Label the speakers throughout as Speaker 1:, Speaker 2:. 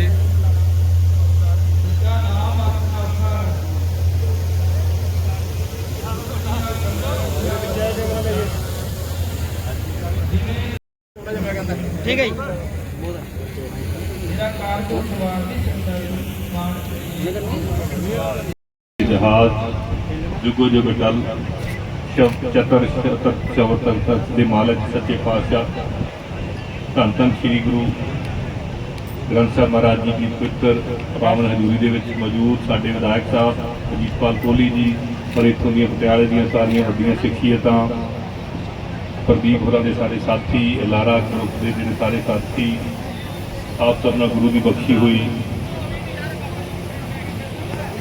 Speaker 1: ਫਤਿਹ ਠੀਕ ਹੈ ਜੀ।
Speaker 2: ਜਹਾਜ਼ ਜੁਗੋ ਜੁਗ ਟਲ ਸ਼ਬ ਚਤਰ ਚਤਰ ਚਵਰ ਤਕ ਤਕ ਦੇ ਮਾਲਕ ਸੱਚੇ ਪਾਤਸ਼ਾਹ ਧੰਨ ਧੰਨ ਸ੍ਰੀ ਗੁਰੂ ਗ੍ਰੰਥ ਸਾਹਿਬ ਮਹਾਰਾਜ ਜੀ ਦੀ ਪਵਿੱਤਰ ਪਾਵਨ ਹਜ਼ੂਰੀ ਦੇ ਵਿੱਚ ਮੌਜੂਦ ਸਾਡੇ ਵਿਧਾਇਕ ਸਾਹਿਬ ਅਜੀਤਪਾਲ ਕੋਹਲੀ ਜੀ ਪਰ ਇੱਥੋਂ ਦੀਆਂ ਪਟਿਆਲੇ ਦੀਆਂ ਸਾਰੀਆਂ ਵੱਡੀਆਂ ਸਿੱਖੀਅਤਾਂ, ਪ੍ਰਦੀਪ ਹੋਰਾਂ ਦੇ ਸਾਰੇ ਸਾਥੀ ਲਾਰਾ ਗਰੁੱਪ ਦੇ ਜਿਹੜੇ ਸਾਰੇ ਸਾਥੀ, ਆਪ ਸਭ ਨਾਲ ਗੁਰੂ ਦੀ ਬਖਸ਼ੀ ਹੋਈ।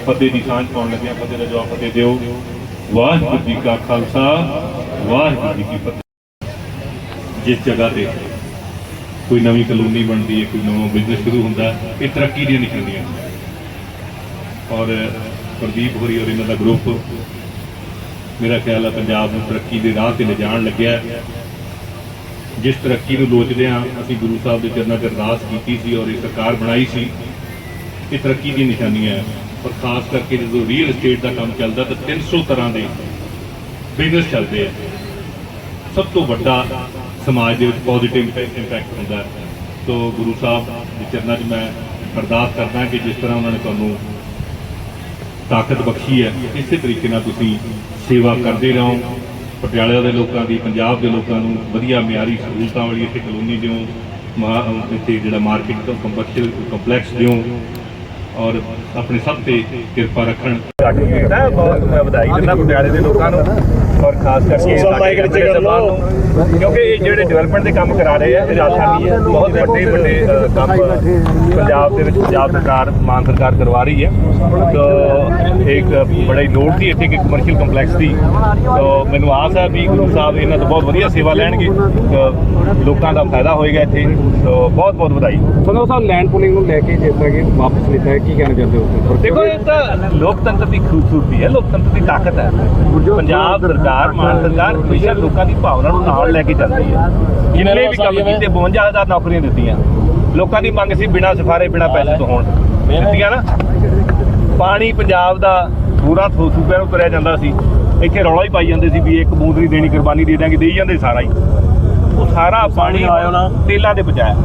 Speaker 2: ਫਤਿਹ ਦੀ ਸਾਂਝ ਪਾਉਣ ਲੱਗਿਆ ਫਤਿਹ ਦਾ ਜਵਾਬ ਫਤਿਹ ਦਿਓ। ਵਾਹਿਗੁਰੂ ਜੀ ਕਾ ਖਾਲਸਾ, ਵਾਹਿਗੁਰੂ ਜੀ ਕੀ ਫਤਿਹ। ਜਿਸ ਜਗ੍ਹਾ ਤੇ ਕੋਈ ਨਵੀਂ ਕਲੋਨੀ ਬਣਦੀ ਹੈ, ਕੋਈ ਨਵਾਂ ਬਿਜ਼ਨਸ ਸ਼ੁਰੂ ਹੁੰਦਾ ਇਹ ਤਰੱਕੀ ਦੀਆਂ ਨਿਸ਼ਾਨੀਆਂ ਔਰ ਪ੍ਰਦੀਪ ਹੋਰੀ ਔਰ ਇਹਨਾਂ ਦਾ ਗਰੁੱਪ ਮੇਰਾ ਖਿਆਲ ਹੈ ਪੰਜਾਬ ਨੂੰ ਤਰੱਕੀ ਦੇ ਰਾਹ ਤੇ ਲਿਜਾਣ ਲੱਗਿਆ ਜਿਸ ਤਰੱਕੀ ਨੂੰ ਲੋਚਦੇ ਹਾਂ, ਅਸੀਂ ਗੁਰੂ ਸਾਹਿਬ ਦੇ ਚਰਨਾਂ 'ਚ ਅਰਦਾਸ ਕੀਤੀ ਸੀ ਔਰ ਇਹ ਸਰਕਾਰ ਬਣਾਈ ਸੀ, ਇਹ ਤਰੱਕੀ ਦੀ ਨਿਸ਼ਾਨੀਆਂ ਹੈ। ਪਰ ਖਾਸ ਕਰਕੇ ਜਦੋਂ ਰੀਅਲ ਏਸਟੇਟ ਦਾ ਕੰਮ ਚੱਲਦਾ ਤਾਂ 300 ਤਰ੍ਹਾਂ ਦੇ ਬਿਜ਼ਨਸ ਚੱਲਦੇ ਆ। ਸਭ ਤੋਂ ਵੱਡਾ ਸਮਾਜ ਦੇ ਵਿੱਚ ਪੋਜ਼ਿਟਿਵ ਇੰਪੈਕਟ ਹੁੰਦਾ ਸੋ ਗੁਰੂ ਸਾਹਿਬ ਦੇ ਚਰਨਾਂ 'ਚ ਮੈਂ ਅਰਦਾਸ ਕਰਦਾ ਕਿ ਜਿਸ ਤਰ੍ਹਾਂ ਉਹਨਾਂ ਨੇ ਤੁਹਾਨੂੰ ਤਾਕਤ ਬਖਸ਼ੀ ਹੈ, ਇਸੇ ਤਰੀਕੇ ਨਾਲ ਤੁਸੀਂ ਸੇਵਾ ਕਰਦੇ ਰਹੋ। ਪਟਿਆਲੇ ਦੇ ਲੋਕਾਂ ਦੀ, ਪੰਜਾਬ ਦੇ ਲੋਕਾਂ ਨੂੰ ਵਧੀਆ ਮਿਆਰੀ ਸਹੂਲਤਾਂ ਵਾਲੀ ਇੱਥੇ ਕਲੋਨੀ ਦਿਓ ਮਾ- ਇੱਥੇ ਜਿਹੜਾ ਮਾਰਕੀਟ ਕੰਪਰਸ਼ੀਅਲ ਕੰਪਲੈਕਸ ਦਿਓ ਔਰ ਆਪਣੇ ਸਭ ਤੇ ਕਿਰਪਾ ਰੱਖਣ। ਬਹੁਤ ਮੈਂ ਵਧਾਈ ਦਿੰਦਾ ਪਟਿਆਲੇ ਦੇ ਲੋਕਾਂ ਨੂੰ। ਔਰ ਖਾਸ ਕਰਕੇ ਸਾਡੇ ਐਮਐਲਏ ਸਾਹਿਬਾਨ ਨੂੰ ਕਿਉਂਕਿ ਇਹ ਜਿਹੜੇ ਡਿਵੈਲਪਮੈਂਟ ਦੇ ਕੰਮ ਕਰਾ ਰਹੇ ਆ ਇਹ ਆਸਾਨੀ ਹੈ। ਬਹੁਤ ਵੱਡੇ ਵੱਡੇ ਕੰਮ ਪੰਜਾਬ ਦੇ ਵਿੱਚ ਪੰਜਾਬ ਸਰਕਾਰ ਮਾਨ ਸਰਕਾਰ ਕਰਵਾ ਰਹੀ ਹੈ। ਤਾਂ ਇੱਕ ਬੜੀ ਲੋੜ ਸੀ ਇੱਥੇ ਕਿ ਕਮਰਸ਼ੀਅਲ ਕੰਪਲੈਕਸ ਦੀ। ਤਾਂ ਮੈਨੂੰ ਆਸ ਹੈ ਵੀ ਗੁਰੂ ਸਾਹਿਬ ਇਹਨਾਂ ਤੋਂ ਬਹੁਤ ਵਧੀਆ ਸੇਵਾ ਲੈਣਗੇ। ਤਾਂ ਲੋਕਾਂ ਦਾ ਫਾਇਦਾ ਹੋਏਗਾ ਇੱਥੇ। ਤਾਂ ਬਹੁਤ ਬਹੁਤ ਵਧਾਈ।
Speaker 1: ਸੰਧੂ ਸਾਹਿਬ ਲੈਂਡ ਪੁਲਿੰਗ ਨੂੰ ਲੈ ਕੇ ਜਿਸ ਤਰ੍ਹਾਂ ਕਿ ਵਾਪਸ ਲਿੱਤਾ ਹੈ ਕੀ ਕਹਿਣਾ ਚਾਹੁੰਦੇ ਹੋ
Speaker 2: ਦੇਖੋ ਇਹ ਤਾਂ ਲੋਕਤੰਤਰ ਦੀ ਖੂਬਸੂਰਤੀ ਹੈ ਲੋਕਤੰਤਰ ਦੀ ਤਾਕਤ ਹੈ। ਪੰਜਾਬ ਸਰਕਾਰ ਮਾਨ ਸਰਕਾਰ ਹਮੇਸ਼ਾ ਲੋਕਾਂ ਦੀ ਭਾਵਨਾ ਨੂੰ ਨਾਲ ਲੈ ਕੇ ਚੱਲਦੀ ਹੈ। ਜਿੰਨੇ ਵੀ ਕੰਮ ਕੀਤੇ 52000 ਨੌਕਰੀਆਂ ਦਿੱਤੀਆਂ। ਲੋਕਾਂ ਦੀ ਮੰਗ ਸੀ ਬਿਨਾਂ ਸਿਫਾਰੇ ਬਿਨਾਂ ਪੈਸੇ ਤੋਂ ਹੋਣ। ਦਿੱਤੀਆਂ ਨਾ। ਪਾਣੀ ਪੰਜਾਬ ਦਾ ਪੂਰਾ ਸੂਬਿਆਂ ਨੂੰ ਤੁਰਿਆ ਜਾਂਦਾ ਸੀ। ਇੱਥੇ ਰੌਲਾ ਹੀ ਪਾਈ ਜਾਂਦੇ ਸੀ ਵੀ ਇੱਕ ਬੂੰਦ ਨਹੀਂ ਦੇਣੀ ਕੁਰਬਾਨੀ ਦੇ ਦਾਂਗੇ ਦੇਈ ਜਾਂਦੇ ਸਾਰਾ ਹੀ। ਉਹ ਸਾਰਾ ਪਾਣੀ ਤੇਲਾਂ ਦੇ ਬਚਾਇਆ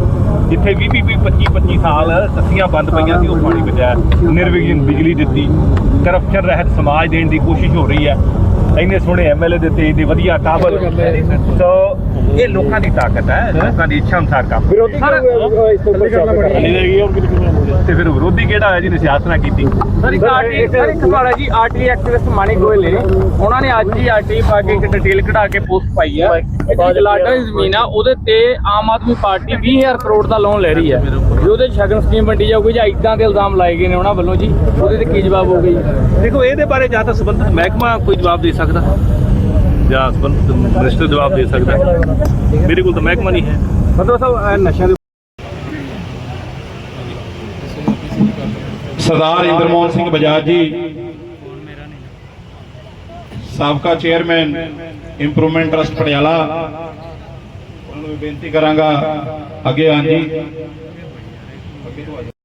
Speaker 2: ਜਿੱਥੇ 20 20 25 25 ਸਾਲ ਟੱਸੀਆਂ ਬੰਦ ਪਈਆਂ ਸੀ ਉਹ ਪਾਣੀ ਬਚਾਇਆ। ਨਿਰਵਿਘਨ ਬਿਜਲੀ ਦਿੱਤੀ। ਕਰਪਸ਼ਨ ਰਹਿਤ ਸਮਾਜ ਦੇਣ ਦੀ ਕੋਸ਼ਿਸ਼ ਹੋ ਰਹੀ ਹੈ। ਇੰਨੇ ਸੋਹਣੇ ਐਮਐਲਏ ਦਿੱਤੇ ਇੰਨੇ ਵਧੀਆ ਕਾਬਲ। ਸੋ ਇਹ ਲੋਕਾਂ ਦੀ ਤਾਕਤ ਹੈ ਲੋਕਾਂ ਦੀ ਇੱਛਾ ਅਨੁਸਾਰ ਕੰਮ।
Speaker 1: ਵਿਰੋਧੀ ਇਸ ਤੋਂ
Speaker 2: ਤੇ ਫਿਰ ਵਿਰੋਧੀ ਕਿਹੜਾ ਹੋਇਆ ਜਿਹਨੇ ਸਿਆਸਤ ਨਾ ਕੀਤੀ?
Speaker 3: ਸਰ ਇੱਕ ਆਰਟੀ ਸਰ ਇੱਕ ਸਵਾਲ ਹੈ ਜੀ ਆਰਟੀ ਐਕਟਿਵਿਸਟ ਮਾਨਿਕ ਗੋਇਲ ਨੇ। ਉਹਨਾਂ ਨੇ ਅੱਜ ਹੀ ਆਰਟੀ ਪਾ ਕੇ ਇੱਕ ਡਿਟੇਲ ਕਢਾ ਕੇ ਪੋਸਟ ਪਾਈ ਹੈ। ਜਿਹੜੀ ਜਲਾਡਾ ਜ਼ਮੀਨ ਆ ਉਹਦੇ ਤੇ ਆਮ ਆਦਮੀ ਪਾਰਟੀ 20000 ਕਰੋੜ ਦਾ ਲੋਨ ਲੈ ਰਹੀ ਹੈ। ਵੀ ਉਹਦੇ ਸ਼ਗਨ ਸਕੀਮ ਵੰਡੀ ਜਾਊਗੀ ਜਾਂ ਇਦਾਂ ਦੇ ਇਲਜ਼ਾਮ ਲਾਏ ਗਏ ਨੇ ਉਹਨਾਂ ਵੱਲੋਂ ਜੀ ਉਹਦੇ ਤੇ ਕੀ ਜਵਾਬ ਹੋਊਗਾ ਜੀ?
Speaker 2: ਦੇਖੋ ਇਹਦੇ ਬਾਰੇ ਜਾਂ ਤਾਂ ਸੰਬੰਧਿਤ ਮਹਿਕਮਾ ਕੋਈ ਜਵਾਬ ਦੇ ਸਕਦਾ ਜਾਂ ਸੰਬੰਧਿਤ ਮਿਨਿਸਟਰ ਜਵਾਬ ਦੇ ਸਕਦਾ? ਮੇਰੇ ਕੋਲ ਤਾਂ ਮਹਿਕਮਾ ਨਹੀਂ ਹੈ।
Speaker 1: ਸੰਧੂ ਸਾਹਿਬ ਇਹ ਨਸ਼ਿਆਂ ਦੇ
Speaker 4: ਸਰਦਾਰ ਇੰਦਰਮੋਹਨ ਸਿੰਘ ਬਜਾਜ ਜੀ। ਸਾਬਕਾ ਚੇਅਰਮੈਨ ਇੰਪਰੂਵਮੈਂਟ ਟਰਸਟ ਪਟਿਆਲਾ। ਉਹਨਾਂ ਨੂੰ ਬੇਨਤੀ ਕਰਾਂਗਾ। ਅੱਗੇ ਆਂ ਜੀ